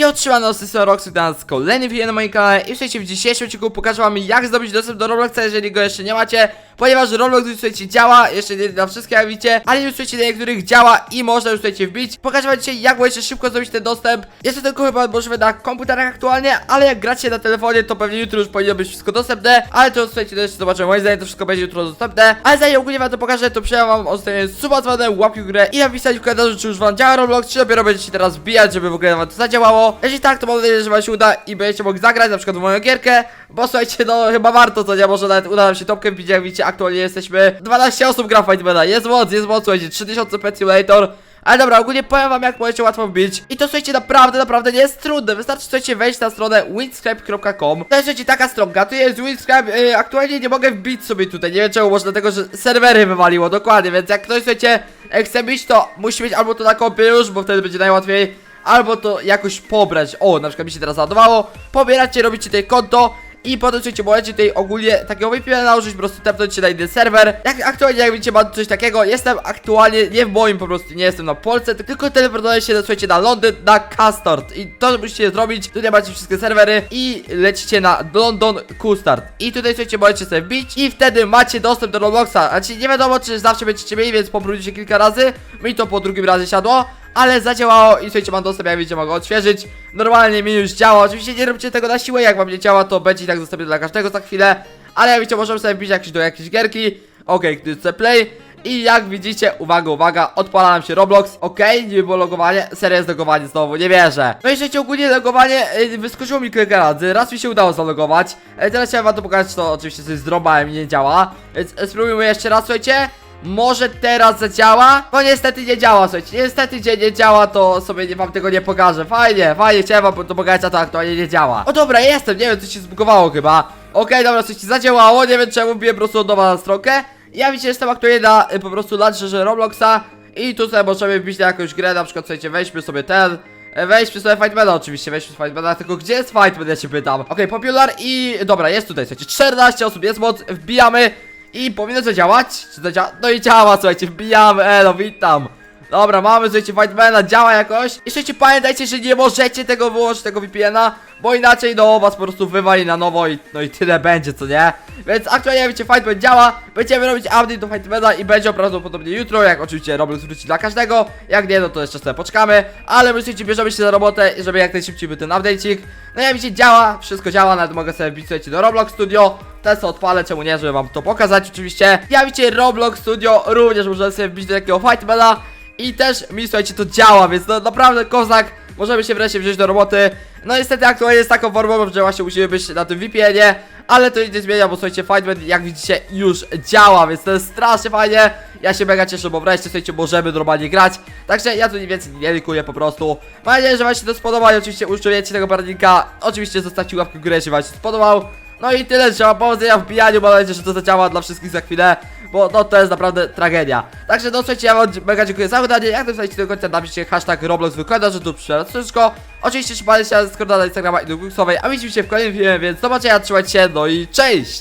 Ja otrzymam na system Roxy Dance kolejny film na moim kanale i słuchajcie, w dzisiejszym odcinku pokażę wam jak zdobyć dostęp do Robloxa, jeżeli go jeszcze nie macie Ponieważ Roblox już słuchajcie działa, jeszcze nie dla wszystkich jak widzicie Ale już słuchajcie dla niektórych działa i można już słuchajcie wbić. Pokażę wam dzisiaj jak możecie szybko zdobyć ten dostęp. Jest to tylko chyba możliwe na komputerach aktualnie, ale jak gracie na telefonie to pewnie jutro już powinno być wszystko dostępne. Ale to słuchajcie, to jeszcze zobaczymy, moim zdaniem to wszystko będzie jutro dostępne. Ale zanim ogólnie wam to pokażę, to przyjdę wam o zostawienie suba dzwonę, łapki w górę i napisać w komentarzu czy już wam działa Roblox, czy dopiero będziecie teraz wbijać, żeby w ogóle wam to zadziałało. Jeśli tak, to mam nadzieję, że wam się uda i będziecie mogli zagrać na przykład w moją gierkę Bo słuchajcie, no chyba warto to, nie? Może nawet uda nam się topkę wbić, jak widzicie, aktualnie jesteśmy 12 osób gra Fightmana, jest moc, jest moc, słuchajcie, 3000 pet simulator. Ale dobra, ogólnie powiem wam jak możecie łatwo wbić. I to słuchajcie naprawdę, naprawdę nie jest trudne. Wystarczy słuchajcie wejść na stronę winscribe.com To jest słuchajcie taka stronka, tu jest winscribe yy, Aktualnie nie mogę wbić sobie tutaj, nie wiem czemu, może dlatego, że serwery wywaliło, dokładnie. Więc jak ktoś słuchajcie chce bić to musi mieć albo to na kompie już, bo wtedy będzie najłatwiej Albo to jakoś pobrać, o na przykład mi się teraz załadowało. Pobieracie, robicie tutaj konto i potem słuchajcie, możecie tutaj ogólnie takiego VPN nałożyć, po prostu tepnąć się na inny serwer. Jak aktualnie, jak widzicie, mam coś takiego. Jestem aktualnie, nie w moim po prostu, nie jestem na Polsce Tylko teleportuję się, słuchajcie, na Londyn, na Custard I to musicie zrobić, tutaj macie wszystkie serwery I lecicie na London Custard. I tutaj, słuchajcie, możecie sobie wbić I wtedy macie dostęp do Robloxa. Znaczy, nie wiadomo, czy zawsze będziecie mieli, więc popróbujcie kilka razy. Mi to po drugim razie siadło ale zadziałało i słuchajcie, mam dostęp, jak widzicie, mogę odświeżyć. Normalnie mi już działa, oczywiście nie róbcie tego na siłę, jak wam nie działa, to będzie i tak dostępne dla każdego za chwilę. Ale jak widzicie, możemy sobie wbić jakieś do jakiejś gierki. Okej, okay, chcę play. I jak widzicie, uwaga, uwaga, odpala nam się Roblox, okej, nie było logowanie, serio jest logowanie znowu, nie wierzę. No i słuchajcie, ogólnie logowanie yy, wyskoczyło mi kilka razy, raz mi się udało zalogować. Yy, Teraz chciałem wam to pokazać, to oczywiście coś zrobałem i nie działa. Więc spróbujmy jeszcze raz, słuchajcie może teraz zadziała? No niestety nie działa, słuchajcie, niestety gdzie nie działa, to sobie nie, wam tego nie pokażę. Fajnie, fajnie, chciałem wam to pokazać, a to aktualnie nie działa. O dobra, jestem, nie wiem, co się zbugowało chyba. Okej, dobra, słuchajcie, zadziałało, nie wiem czemu, biję po prostu od nowa na stronkę. Ja widzicie, jestem aktualnie na y, po prostu launcherze Robloxa I tu sobie możemy wbić na jakąś grę, na przykład, słuchajcie, weźmy sobie ten E, Weźmy sobie Fightmana oczywiście, weźmy Fightmana, tylko gdzie jest Fightman, ja się pytam. Okej, Popular i dobra, jest tutaj, słuchajcie, 14 osób, jest moc, wbijamy i powinno to działać? Czy to działa? No i działa, słuchajcie, wbijamy, elo, witam. Dobra, mamy, słuchajcie, Fightmana, działa jakoś. I słuchajcie, pamiętajcie, że nie możecie tego wyłączyć, tego VPN-a Bo inaczej, no, was po prostu wywali na nowo i no i tyle będzie, co nie? Więc aktualnie, wiecie, Fightman działa. Będziemy robić update do Fightmana i będzie prawdopodobnie jutro Jak oczywiście Roblox wróci dla każdego. Jak nie, no to jeszcze sobie poczekamy. Ale my, słuchajcie, bierzemy się za robotę, żeby jak najszybciej był ten update'cik No jak widzicie, działa, wszystko działa, nawet mogę sobie wbić, słuchajcie, do Roblox Studio Teraz odpalę, czemu nie, żeby wam to pokazać oczywiście. Ja widzicie, Roblox Studio również możemy sobie wbić do takiego Fightmana i też mi słuchajcie to działa, więc no naprawdę kozak Możemy się wreszcie wziąć do roboty. No niestety aktualnie jest taką formą, że właśnie musimy być na tym VPN-ie Ale to nic nie zmienia, bo słuchajcie Fightman jak widzicie już działa Więc to jest strasznie fajnie. Ja się mega cieszę, bo wreszcie słuchajcie możemy normalnie grać. Także ja tu nie więcej nie likuję po prostu. Mam nadzieję, że wam się to spodoba i oczywiście uszczujecie tego poradnika. Oczywiście zostawcie łapkę w górę, jeśli wam się spodobał no i tyle, trzeba powodzenia w bijaniu, mam nadzieję, że to zadziała dla wszystkich za chwilę Bo no to jest naprawdę tragedia Także no słuchajcie, ja wam mega dziękuję za oglądanie Jak słuchajcie do końca, napiszcie hashtag Roblox wykłada, że tu przyszedł wszystko Oczywiście trzymajcie się z na Instagrama i do A widzimy się w kolejnym filmie, więc do zobaczenia, trzymajcie się, no i cześć!